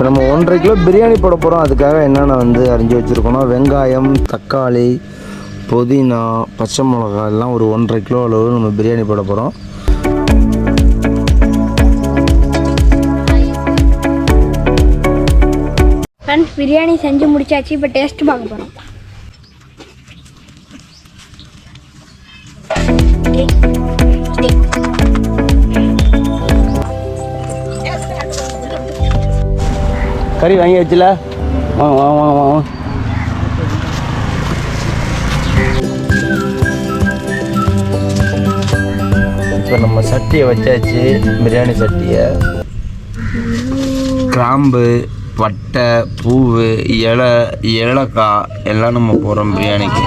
இப்போ நம்ம ஒன்றரை கிலோ பிரியாணி போட போகிறோம் அதுக்காக என்னென்ன வந்து அரிஞ்சு வச்சுருக்கோம்னா வெங்காயம் தக்காளி புதினா பச்சை மிளகா எல்லாம் ஒரு ஒன்றரை கிலோ அளவு நம்ம பிரியாணி போட போகிறோம் ஃப்ரெண்ட்ஸ் பிரியாணி செஞ்சு முடிச்சாச்சு. இப்போ டேஸ்ட் பார்க்க போகிறோம் கறி வாங்கி வச்சுல. வாங்க வாங்க வாங்க வாங்க இப்போ நம்ம சட்டியை வச்சாச்சு பிரியாணி சட்டியை. கிராம்பு பட்டை பூவு இலை ஏலக்காய் எல்லாம் நம்ம போடுறோம் பிரியாணிக்கு.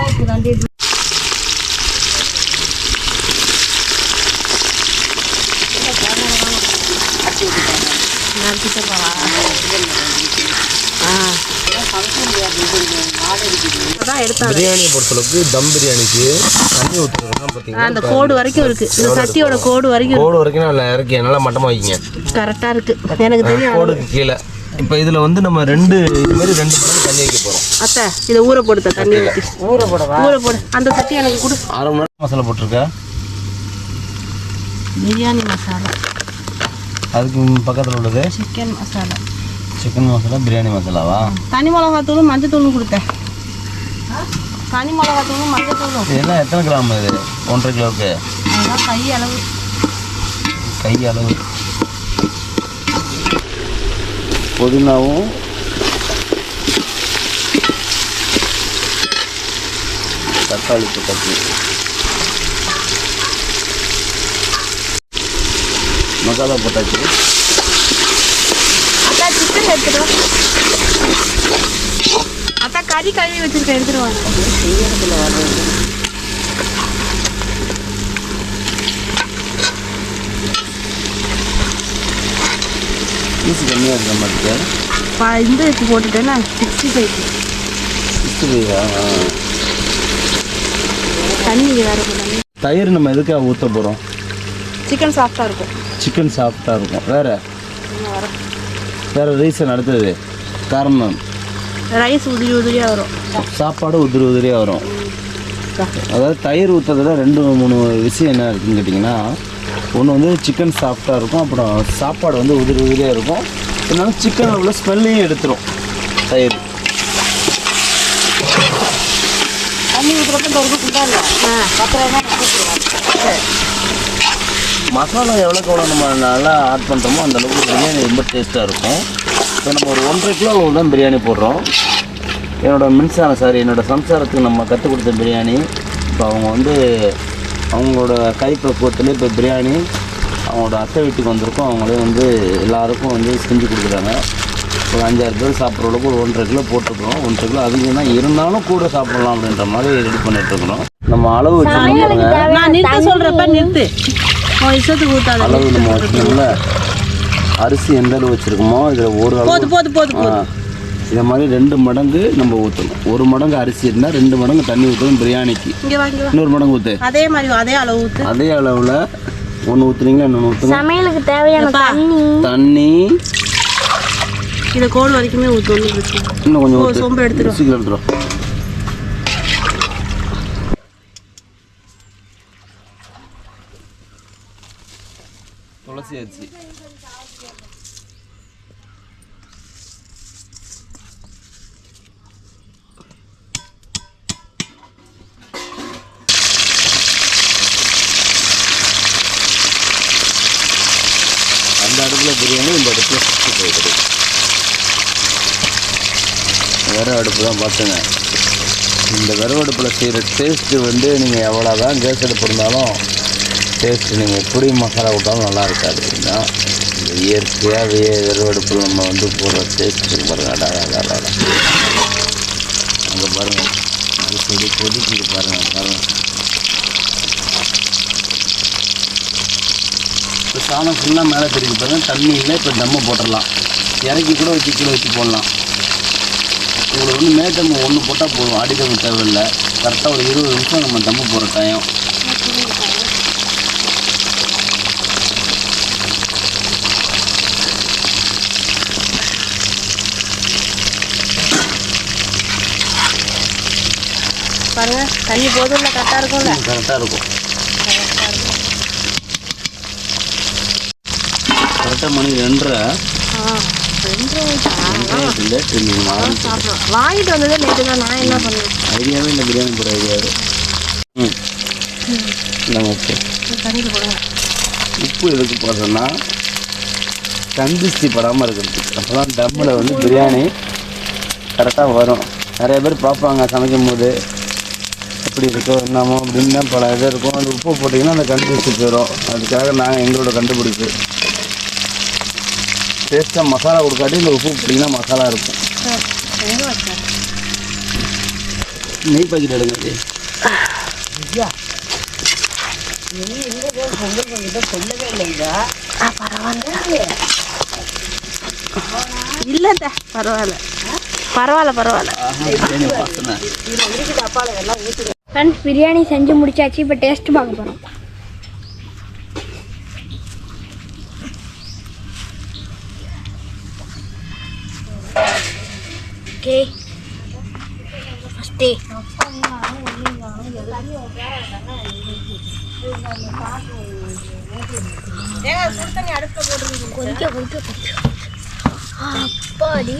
பிரியாணியை பொறுத்தளவுக்கு தம் பிரியாணிக்கு தண்ணி ஊற்றுறதுனா பார்த்தீங்கன்னா அந்த கோடு வரைக்கும் இருக்கு. இந்த சட்டியோட கோடு. வரைக்கும் கோடு வரைக்கும் நல்லா இறக்கி நல்லா மட்டமாக வைக்கிங்க கரெக்டா இருக்கு. எனக்கு தெரியும் கோடுக்கு கீழே. இப்போ இதில் வந்து நம்ம ரெண்டு இது மாதிரி ரெண்டு மடங்கு தண்ணி வைக்க போகிறோம் அத்தை இதை ஊற போடுத்த தண்ணி ஊற்றி ஊற போடவா? ஊற போடு. அந்த சட்டி எனக்கு கொடு. அரை மணி நேரம் மசாலா போட்டிருக்கா? பிரியாணி மசாலா. அதுக்கு பக்கத்தில் உள்ளது? சிக்கன் மசாலா சிக்கன் மசாலா பிரியாணி மசாலாவா தனி மிளகாத்தூளும் மஞ்சத்தூளும் கொடுத்தேன் தனி மிளகாத்தூளும் மஞ்சத்தூளும். இதெல்லாம் எத்தனை கிராம் இது? ஒன்றரை கிலோவுக்கு? கை அளவு. கை அளவு. புதினாவும் தக்காளி தக்காளி மசாலா போட்டாச்சு. அத்தா சிக்கன் எடுத்துருவா அத்தா கறி கழுவி வச்சிருக்கேன் எடுத்துருவாங்க பீஸ் கம்மியாக இருக்கிற மாதிரி பா இந்த எடுத்து போட்டுட்டேன்னா சிக்ஸ்டி ஃபைவ் தண்ணி வேற தயிர் நம்ம எதுக்காக ஊற்ற போகிறோம் சிக்கன் சாஃப்டாக இருக்கும். சிக்கன் சாஃப்டாக இருக்கும். வேற? வேற ரீசன் அடுத்தது. காரணம்? ரைஸ் உதிரி உதிரியாக வரும். சாப்பாடு உதிரி உதிரியாக வரும். அதாவது தயிர் ஊற்றுறதுல ரெண்டு மூணு விஷயம் என்ன இருக்குன்னு கேட்டிங்கன்னா ஒன்று வந்து சிக்கன் சாஃப்டாக இருக்கும். அப்புறம் சாப்பாடு வந்து உதிரி உதிரியாக இருக்கும். இன்னொன்று சிக்கன் உள்ள ஸ்மெல்லையும் எடுத்துரும். தயிர். தண்ணி ஊற்றுறப்ப மசாலா எவ்வளோக்கு எவ்வளோ நம்ம நல்லா ஆட் பண்ணுறோமோ அந்த அளவுக்கு பிரியாணி ரொம்ப டேஸ்ட்டாக இருக்கும். இப்போ நம்ம ஒரு ஒன்றரை கிலோ தான் பிரியாணி போடுறோம். என்னோட மின்சாரம் சாரி என்னோட சம்சாரத்துக்கு நம்ம கற்றுக் கொடுத்த பிரியாணி. இப்போ அவங்க வந்து அவங்களோட கைப்பக்குவத்தில் இப்போ பிரியாணி அவங்களோட அத்தை வீட்டுக்கு வந்திருக்கோம். அவங்களே வந்து எல்லாருக்கும் வந்து செஞ்சு கொடுக்குறாங்க. ஒரு அஞ்சாறு பேர் சாப்பிட்ற அளவுக்கு ஒரு ஒன்றரை கிலோ போட்டுருக்குறோம். ஒன்றரை கிலோ அதிகம் தான் இருந்தாலும் கூட சாப்பிடலாம் அப்படின்ற மாதிரி ரெடி பண்ணிட்டு இருக்கிறோம். நம்ம அளவு வச்சுருக்கோங்க நான் நிறுத்த சொல்கிறப்ப நிறுத்து. உன் இஷ்டத்துக்கு ஊற்றாத அளவு நம்ம வச்சுக்கோங்கள அரிசி எந்த அளவு வச்சுருக்கோமோ இதில் ஒரு அளவு போது போது இதை மாதிரி ரெண்டு மடங்கு நம்ம ஊற்றணும் ஒரு மடங்கு அரிசி இருந்தால் ரெண்டு மடங்கு தண்ணி ஊற்றணும் பிரியாணிக்கு. இன்னொரு மடங்கு ஊற்று அதே மாதிரி அதே அளவு ஊற்று அதே அளவில் ஒன்று ஊற்றுனீங்களா இன்னொன்று ஊற்றுங்க சமையலுக்கு தேவையான தண்ணி. தண்ணி. இதை கோடு வரைக்குமே ஊற்று ஒன்றும் பிரச்சனை இல்லை. இன்னும் கொஞ்சம் சோம்பு எடுத்துரும். சீக்கிரம் எடுத்துரும் துளசி அரிசி அந்த அடுப்பில் பிரியாணி இந்த அடுப்பில் சுற்றி போயிடுது கிடைக்கும் அடுப்பு தான் பார்த்துங்க இந்த விறகு அடுப்பில் செய்கிற டேஸ்ட்டு வந்து நீங்கள் எவ்வளோ தான் கேஸ் அடுப்பு இருந்தாலும் டேஸ்ட்டு நீங்கள் எப்படி மசாலா விட்டாலும் நல்லா இருக்காது அப்படின்னா இந்த இயற்கையாக வெறுவடுப்பில் நம்ம வந்து போடுற டேஸ்ட்டு பாருங்கள் அடா அடா அடா அங்கே பாருங்கள் அது கொதி கொதிக்கிட்டு பாருங்கள் பாருங்கள் இப்போ சாணம் ஃபுல்லாக மேலே தெரிஞ்சு பாருங்கள் தண்ணி இல்லை இப்போ தம்மை போட்டுடலாம். இறக்கி கூட வச்சு கீழே வச்சு போடலாம். உங்களுக்கு வந்து மேட்டம்மு ஒன்று போட்டால் போதும். அடிதம்மு தேவையில்லை. கரெக்டாக ஒரு இருபது நிமிஷம் நம்ம தம்மு போகிற டைம் பாருங்க. தண்ணி போதும்ல கரெக்டாக இருக்கும்ல? கரெக்டாக இருக்கும். கரெக்டாக மணி ரெண்டரை. வாங்கிட்டு வந்ததே லேட்டு தான். நான் என்ன பண்ணேன் ஐடியாவே இல்லை பிரியாணி போட ஐடியாவே ம். உப்பு. தண்ணியில் போடுங்க. உப்பு எதுக்கு போடுறோன்னா கந்திஸ்தி படாமல் இருக்கிறதுக்கு. அப்போ தான் டம்மில் வந்து பிரியாணி கரெக்டாக வரும். நிறைய பேர் பார்ப்பாங்க சமைக்கும் போது எப்படி இருக்கோ என்னமோ அப்படின்னு பல இது இருக்கும் அந்த உப்பு போட்டிங்கன்னா அந்த கந்திஸ்தி போயிடும் அதுக்காக நாங்கள் எங்களோட கண்டுபிடிப்பு டேஸ்ட்டாக மசாலா கொடுக்காட்டி இந்த உப்பு போட்டிங்கன்னா மசாலா இருக்கும் நெய் பாக்கெட் எடுங்க. ஆ பரவாயில்ல பரவாயில்ல பரவாயில்ல பரவாயில்ல ஃப்ரெண்ட்ஸ் பிரியாணி செஞ்சு முடிச்சாச்சு. இப்போ டேஸ்ட் பார்க்க போகிறோம் ஓகே கொஞ்சம் கொஞ்சம் அப்பாடி.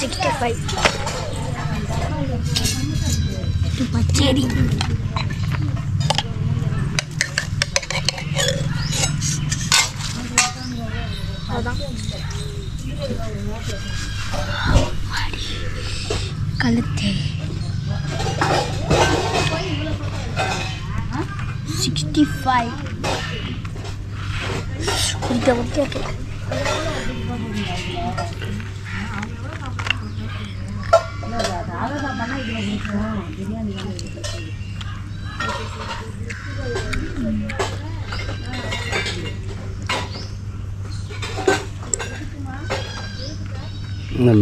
சிக்ஸ்டி ஃபைவ் பச்சேரி கழுத்தே sixty five okay okay okay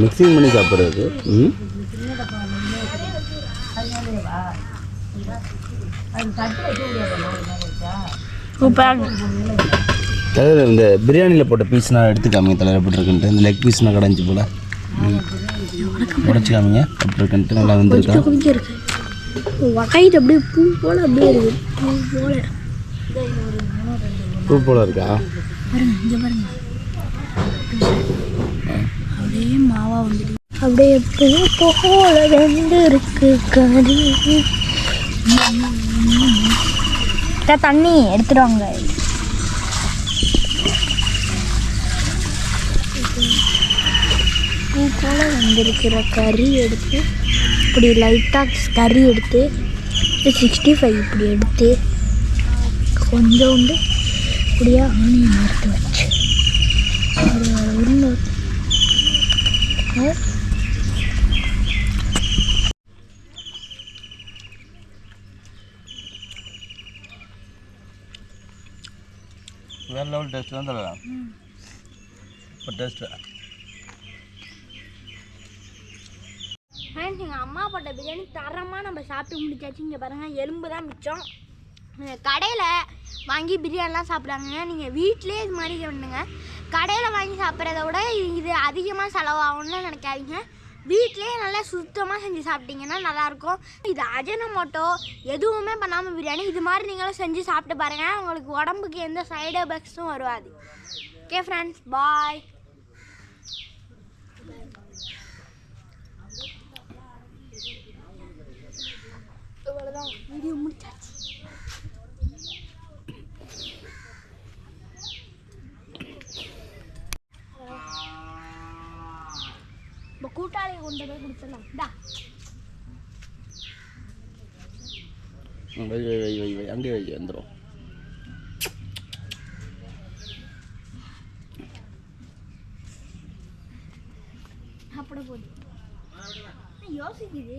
mixing பண்ணி சாப்பிட்றது. ம்? சூப்பராக தலைவர் இந்த பிரியாணியில் போட்ட பீஸ் நான் எடுத்து காமிங்க தலைவர் எப்படி இருக்குன்ட்டு. இந்த லெக் பீஸ் நான் கடைஞ்சி போல. காமிங்க எப்படி இருக்குன்ட்டு நல்லா வந்திருக்கா? கொஞ்சம் இருக்கு. வகைட்டு அப்படியே பூ போல அப்படியே இருக்கு. பூ போல. பூ போல இருக்கா? பாருங்க இங்க பாருங்க. அப்படியே மாவா வந்துட்டு அப்படியே பூ போல வெந்து இருக்கு கறி தண்ணி எடுத்துட்டு வாங்க பூ போல வந்திருக்கிற கறி எடுத்து இப்படி லைட்டாக கறி எடுத்து சிக்ஸ்டி ஃபைவ் இப்படி எடுத்து கொஞ்சோண்டு இப்படியே ஆனியன் எடுத்து வச்சு. ஒரு உருளை ஆ? வேறு லெவல் டேஸ்ட் தலைவர் இப்போ டேஸ்ட்டு ஃப்ரெண்ட்ஸ் எங்கள் அம்மா போட்ட பிரியாணி தரமாக நம்ம சாப்பிட்டு முடிச்சாச்சு. இங்கே பாருங்கள் எலும்பு தான் மிச்சம். கடையில் வாங்கி பிரியாணிலாம் சாப்பிட்றாங்க நீங்கள் வீட்டிலே இது மாதிரி பண்ணுங்க கடையில் வாங்கி சாப்பிட்றத விட இது அதிகமாக செலவாகும்னு நினைக்காதீங்க. வீட்டிலே நல்லா சுத்தமாக செஞ்சு சாப்பிட்டீங்கன்னா நல்லாயிருக்கும். இது அஜனமோட்டோ எதுவுமே பண்ணாமல் பிரியாணி இது மாதிரி நீங்களும் செஞ்சு சாப்பிட்டு பாருங்கள் உங்களுக்கு உடம்புக்கு எந்த சைடு எஃபெக்ட்ஸும் வருவாது ஓகே ஃப்ரெண்ட்ஸ் பாய் இவ்வளோதான் வீடியோ முடிச்சாச்சு இப்போ கூட்டாளியை கொடுத்துடலாம் டா. வை வை வை வை வை. அங்கே வை வந்துடும் சாப்பிட போகுது யோசிக்குது